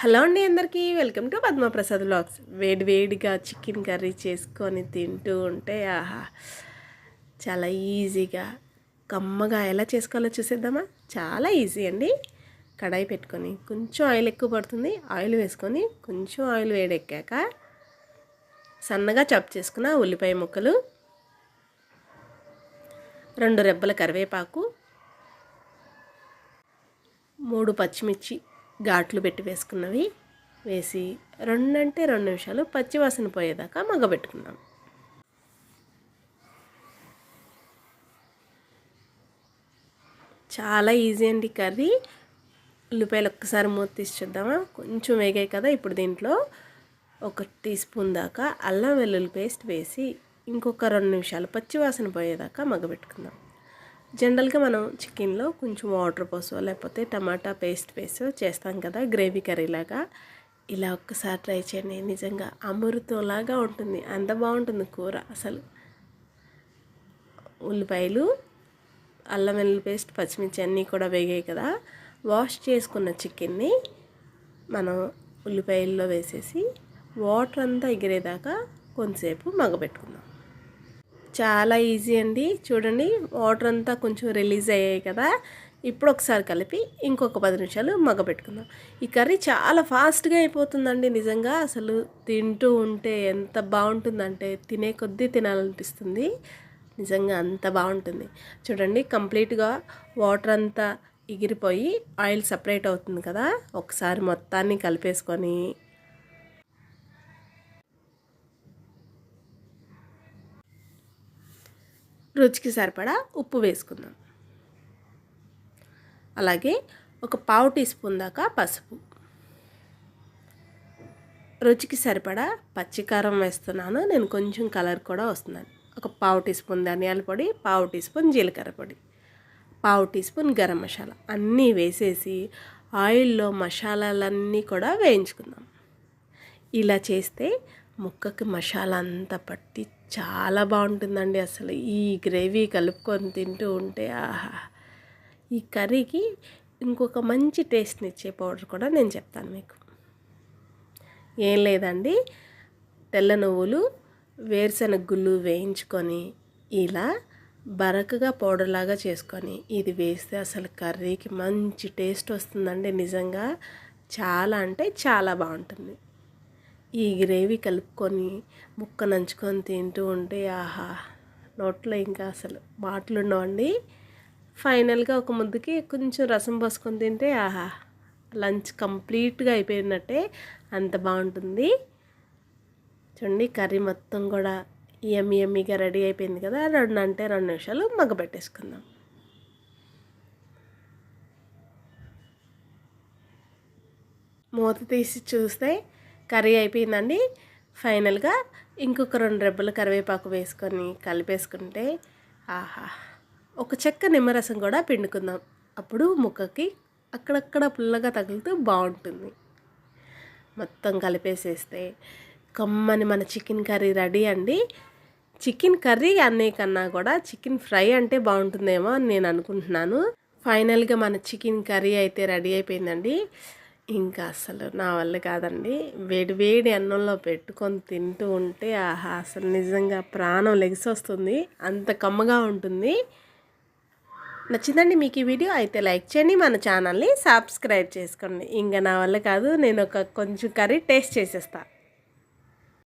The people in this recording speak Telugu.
హలో అండి అందరికీ వెల్కమ్ టు పద్మప్రసాద్ బ్లాగ్స్ వేడి వేడిగా చికెన్ కర్రీ చేసుకొని తింటూ ఉంటే ఆహా చాలా ఈజీగా కమ్మగా ఎలా చేసుకోవాలో చూసేద్దామా? చాలా ఈజీ అండి. కడాయి పెట్టుకొని కొంచెం ఆయిల్ ఎక్కువ పడుతుంది. ఆయిల్ వేసుకొని కొంచెం ఆయిల్ వేడెక్కాక సన్నగా చాప్ చేసుకున్న ఉల్లిపాయ ముక్కలు రెండు రెబ్బల కరివేపాకు మూడు పచ్చిమిర్చి ఘాట్లు పెట్టి వేసుకున్నవి. వేసి రెండంటే రెండు నిమిషాలు పచ్చివాసన పోయేదాకా మగ్గబెట్టుకున్నాం. చాలా ఈజీ అండి కర్రీ. ఉల్లిపాయలు ఒక్కసారి మూత తీసి చూద్దామా? కొంచెం వేగాయి కదా ఇప్పుడు దీంట్లో. ఒక టీ స్పూన్ దాకా అల్లం వెల్లుల్లి పేస్ట్ వేసి ఇంకొక రెండు నిమిషాలు పచ్చివాసన పోయేదాకా మగ్గబెట్టుకుందాం. జనరల్గా మనం చికెన్లో కొంచెం వాటర్ పోసో లేకపోతే టమాటా పేస్ట్ వేసో చేస్తాం కదా గ్రేవీ కర్రీలాగా ఇలా ఒక్కసారి ట్రై చేయండి. నిజంగా అమృతంలాగా ఉంటుంది. అంత బాగుంటుంది కూర అసలు. ఉల్లిపాయలు అల్లం వెల్లుల్లి పేస్ట్ పచ్చిమిర్చి అన్నీ కూడా వేగాయి కదా. వాష్ చేసుకున్న చికెన్ని మనం ఉల్లిపాయల్లో వేసేసి వాటర్ అంతా ఎగిరేదాకా కొంతసేపు మగబెట్టుకుందాం చాలా ఈజీ అండి. చూడండి వాటర్ అంతా కొంచెం రిలీజ్ అయ్యాయి కదా. ఇప్పుడు ఒకసారి కలిపి ఇంకొక పది నిమిషాలు మగ్గబెట్టుకుందాం. ఈ కర్రీ చాలా ఫాస్ట్గా అయిపోతుందండి నిజంగా. అసలు తింటూ ఉంటే ఎంత బాగుంటుందంటే తినే కొద్దీ తినాలనిపిస్తుంది. నిజంగా అంత బాగుంటుంది. చూడండి కంప్లీట్గా వాటర్ అంతా ఎగిరిపోయి ఆయిల్ సపరేట్ అవుతుంది కదా. ఒకసారి మొత్తాన్ని కలిపేసుకొని రుచికి సరిపడా ఉప్పు వేసుకుందాం. అలాగే ఒక పావు టీ స్పూన్ దాకా పసుపు. రుచికి సరిపడా పచ్చికారం వేస్తున్నాను. నేను కొంచెం కలర్ కూడా వస్తున్నాను. ఒక పావు టీ స్పూన్ ధనియాల పొడి పావు టీ స్పూన్ జీలకర్ర పొడి పావు టీ స్పూన్ గరం మసాలా అన్నీ వేసేసి ఆయిల్లో మసాలాలన్నీ కూడా వేయించుకుందాం. ఇలా చేస్తే ముక్కకి మసాలా అంతా పట్టి చాలా బాగుంటుందండి అసలు ఈ గ్రేవీ కలుపుకొని తింటూ ఉంటే ఆహా. ఈ కర్రీకి ఇంకొక మంచి టేస్ట్ని ఇచ్చే పౌడర్ కూడా నేను చెప్తాను మీకు. ఏం లేదండి తెల్ల నువ్వులు వేరుశనగ గుళ్ళు వేయించుకొని ఇలా బరకగా పౌడర్ లాగా చేసుకొని ఇది వేస్తే అసలు కర్రీకి మంచి టేస్ట్ వస్తుందండి నిజంగా. చాలా అంటే చాలా బాగుంటుంది. ఈ గ్రేవీ కలుపుకొని ముక్క నంచుకొని తింటూ ఉంటే ఆహా నోట్లో ఇంకా అసలు మాటలుండవండి ఫైనల్గా ఒక ముద్దకి కొంచెం రసం పోసుకొని తింటే ఆహా లంచ్ కంప్లీట్గా అయిపోయినట్టే అంత బాగుంటుంది. చూడండి కర్రీ మొత్తం కూడా ఎమ్మి ఎమ్మిగా రెడీ అయిపోయింది కదా. రెండు అంటే రెండు నిమిషాలు మగ్గబెట్టేసుకుందాం. మూత తీసి చూస్తే కర్రీ అయిపోయిందండి. ఫైనల్గా ఇంకొక రెండు రెబ్బలు కరివేపాకు వేసుకొని కలిపేసుకుంటే ఆహా ఒక చెక్క నిమ్మరసం కూడా పిండుకుందాం. అప్పుడు ముక్కకి అక్కడక్కడ పుల్లగా తగులుతూ బాగుంటుంది. మొత్తం కలిపేసేస్తే కమ్మని మన చికెన్ కర్రీ రెడీ అండి. చికెన్ కర్రీ అనే కన్నా కూడా చికెన్ ఫ్రై అంటే బాగుంటుందేమో అని నేను అనుకుంటున్నాను. ఫైనల్గా మన చికెన్ కర్రీ అయితే రెడీ అయిపోయిందండి. ఇంకా అసలు నా వల్ల కాదండి. వేడి వేడి అన్నంలో పెట్టుకొని తింటూ ఉంటే ఆహా అసలు నిజంగా ప్రాణం లెగిసి వస్తుంది అంత కమ్మగా ఉంటుంది. నచ్చిందండి మీకు ఈ వీడియో? అయితే లైక్ చేయండి మన ఛానల్ని సబ్స్క్రైబ్ చేసుకోండి. ఇంకా నా వల్ల కాదు నేను ఒక కొంచెం కర్రీ టేస్ట్ చేసేస్తాను